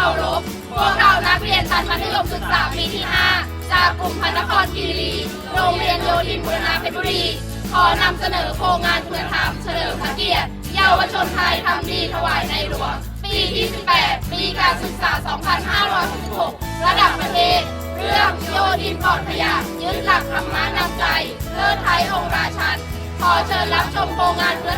พวกเรียนชั้นมัธยมศึกษาปีที่ 5 จากกลุ่มพระนครคีรี โรงเรียนโยธินบุรณาเพชรบุรี ขอนำเสนอโครงงานคุณธรรมเฉลิมพระเกียรติ เยาวชนไทยทำดีถวายในหลวง ปีที่ 18 ปีการศึกษา 2566 ระดับประเทศ เรื่องโยธินปลอดขยะยึดหลักธรรมะนำใจ เลิศไทยองค์ราชัน ขอเชิญรับชมโครงงานคุณ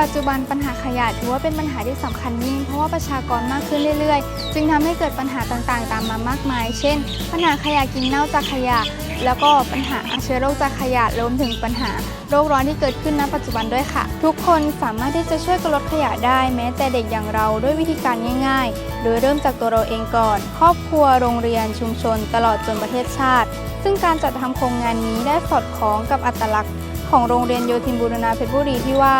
ปัจจุบันปัญหาขยะถือว่าเป็นปัญหาที่สำคัญยิ่ง เพราะว่าประชากรมากขึ้นเรื่อยๆ จึงทำให้เกิดปัญหาต่างๆ ตามมามากมาย เช่น ปัญหาขยะกินเน่าจากขยะ แล้วก็ปัญหาเชื้อโรคจากขยะรวมถึงปัญหา โรคร้อนที่เกิดขึ้นณปัจจุบันด้วยค่ะ ทุกคนสามารถที่จะช่วยกันลดขยะได้ แม้แต่เด็กอย่างเราด้วยวิธีการง่ายๆ โดยเริ่มจากตัวเราเองก่อน ครอบครัวโรงเรียนชุมชน ตลอดจนประเทศชาติ ซึ่งการจัดทำโครงงานนี้ได้สอดคล้องกับอัตลักษณ์ของโรงเรียนโยธินบูรณาเพชรบุรีที่ว่า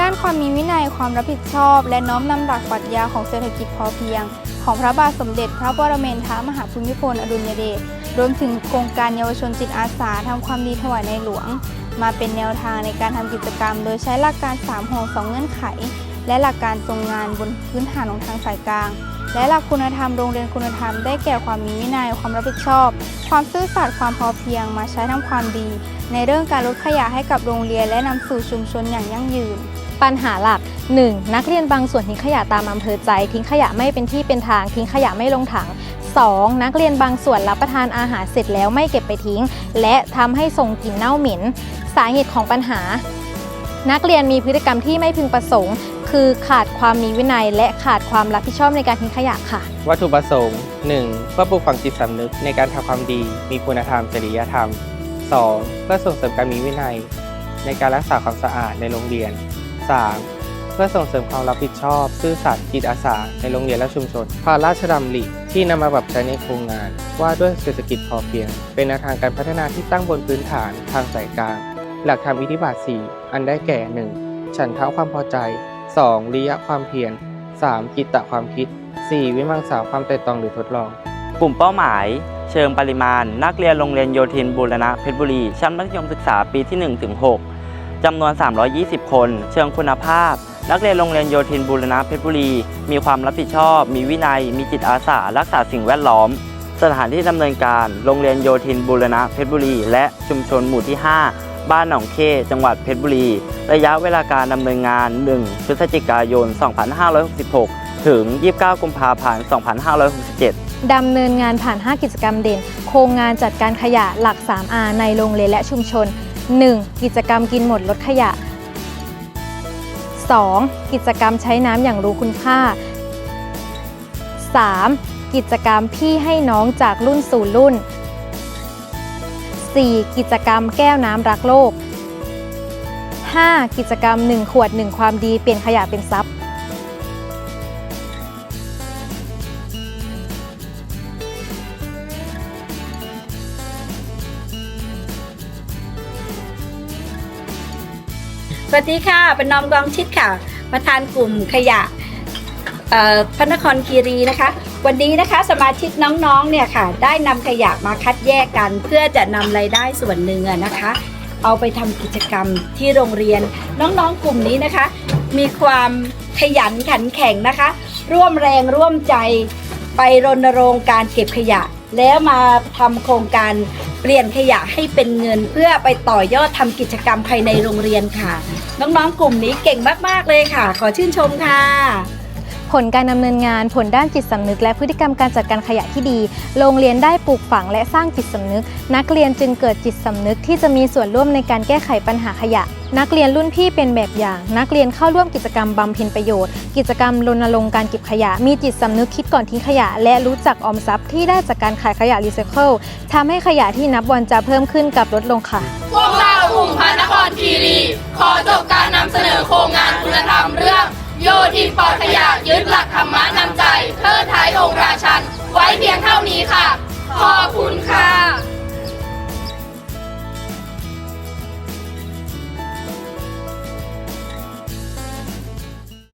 ด้านความมีวินัยความรับผิดชอบ และน้อมนำหลักปรัชญาของเศรษฐกิจพอเพียง ของพระบาทสมเด็จพระปรเมนทรมหาภูมิพลอดุลยเดชรวมถึงโครงการเยาวชนจิตอาสาทำความดีถวายในหลวง มาเป็นแนวทางในการทำกิจกรรม โดยใช้หลักการ3ห่วง2เงื่อนไข และหลักการทรงงานบนพื้นฐานของทางสายกลาง และหลักคุณธรรมโรงเรียนคุณธรรมได้แก่ความมีวินัยความรับผิดชอบ ความซื่อสัตย์ความพอเพียง มาใช้ทำความดี ในเรื่องการลดขยะให้กับโรงเรียนและนำสู่ชุมชนอย่างยั่งยืน ปัญหาหลัก 1. นักเรียนบางส่วนทิ้งขยะตามอำเภอใจ ทิ้งขยะไม่เป็นที่เป็นทาง ทิ้งขยะไม่ลงถัง 2. นักเรียนบางส่วนรับประทานอาหารเสร็จแล้วไม่เก็บไปทิ้ง และทำให้ส่งกลิ่นเน่าเหม็น สาเหตุของปัญหา นักเรียนมีพฤติกรรมที่ไม่พึงประสงค์ คือขาดความมีวินัย และขาดความรับผิดชอบในการทิ้งขยะค่ะ วัตถุประสงค์ 1. เพื่อปลูกฝังจิตสำนึกในการทำความดี มีคุณธรรมจริยธรรม 2. เพื่อส่งเสริมการมีวินัย ในการรักษาความสะอาดในโรงเรียน 3. เพื่อส่งเสริมความรับผิดชอบ ซื่อสัตย์จิตอาสาในโรงเรียนและชุมชน พระราชดำริที่นำมาปรับใช้ในโครงงาน ว่าด้วยเศรษฐกิจพอเพียง เป็นแนวทางการพัฒนาที่ตั้งบนพื้นฐานทางสายกลาง หลักธรรมอิทธิบาท 4 อันได้แก่ 1. ฉันทะความพอใจ 2. ริยะความเพียร 3. จิตตะความคิด 4. วิมังสาความไตร่ตรองหรือทดลอง กลุ่มเป้าหมาย เชิงปริมาณ นักเรียนโรงเรียนโยธินบูรณะเพชรบุรี ชั้นมัธยมศึกษาปีที่1ถึง6 จำนวน 320 คน เชิงคุณภาพ นักเรียนโรงเรียนโยธินบูรณะเพชรบุรี มีความรับผิดชอบ มีวินัย มีจิตอาสา รักษาสิ่งแวดล้อม สถานที่ดำเนินการ โรงเรียนโยธินบูรณะเพชรบุรี และชุมชนหมู่ที่ 5 บ้านหนองเข้จังหวัดเพชรบุรี ระยะเวลาการดำเนินงาน 1 พฤศจิกายน 2566 ถึง 29 กุมภาพันธ์ 2567ดำเนินงานผ่าน 5 กิจกรรมเด่น โครงงานจัดการขยะหลัก 3R ในโรงเรียนและชุมชน 1. กิจกรรมกินหมดลดขยะ 2. กิจกรรมใช้น้ำอย่างรู้คุณค่า 3. กิจกรรมพี่ให้น้องจากรุ่นสู่รุ่น 4. กิจกรรมแก้วน้ำรักโลก 5. กิจกรรม 1 ขวด 1 ความดีเปลี่ยนขยะเป็นทรัพย์ สวัสดีค่ะ เป็นน้อมกองชิดค่ะ ประธานกลุ่มขยะพระนครคีรีนะคะ วันนี้นะคะสมาชิกน้องๆเนี่ยค่ะ ได้นำขยะมาคัดแยกกัน เพื่อจะนำรายได้ส่วนหนึ่งอนะคะ เอาไปทำกิจกรรมที่โรงเรียนน้องๆกลุ่มนี้นะคะ มีความขยันขันแข็งนะคะ ร่วมแรงร่วมใจไปรณรงค์การเก็บขยะ แล้วมาทำโครงการ เปลี่ยนขยะให้เป็นเงินเพื่อไปต่อยอดทำกิจกรรมภายในโรงเรียนค่ะ น้องๆกลุ่มนี้เก่งมากๆเลยค่ะ ขอชื่นชมค่ะ ลการดำเนินงานผลด้านจิตสำนึก และพฤติกรรมการจัดการขยะที่ดี โรงเรียนได้ปลูกฝังและสร้างจิตสำนึก นักเรียนจึงเกิดจิตสำนึกที่จะมีส่วนร่วมในการแก้ไขปัญหาขยะ นักเรียนรุ่นพี่เป็นแบบอย่าง นักเรียนเข้าร่วมกิจกรรมบำเพ็ญประโยชน์ กิจกรรมรณรงค์การเก็บขยะ มีจิตสำนึกคิดก่อนทิ้งขยะ และรู้จักออมทรัพย์ที่ได้จากการขายขยะรีไซเคิลทำให้ขยะที่นับวันจะเพิ่มขึ้นกับลดลงค่ะ พวกเรากลุ่มพระนครคีรี องค์ราชัน ไว้เพียงเท่านี้ค่ะขอบคุณค่ะ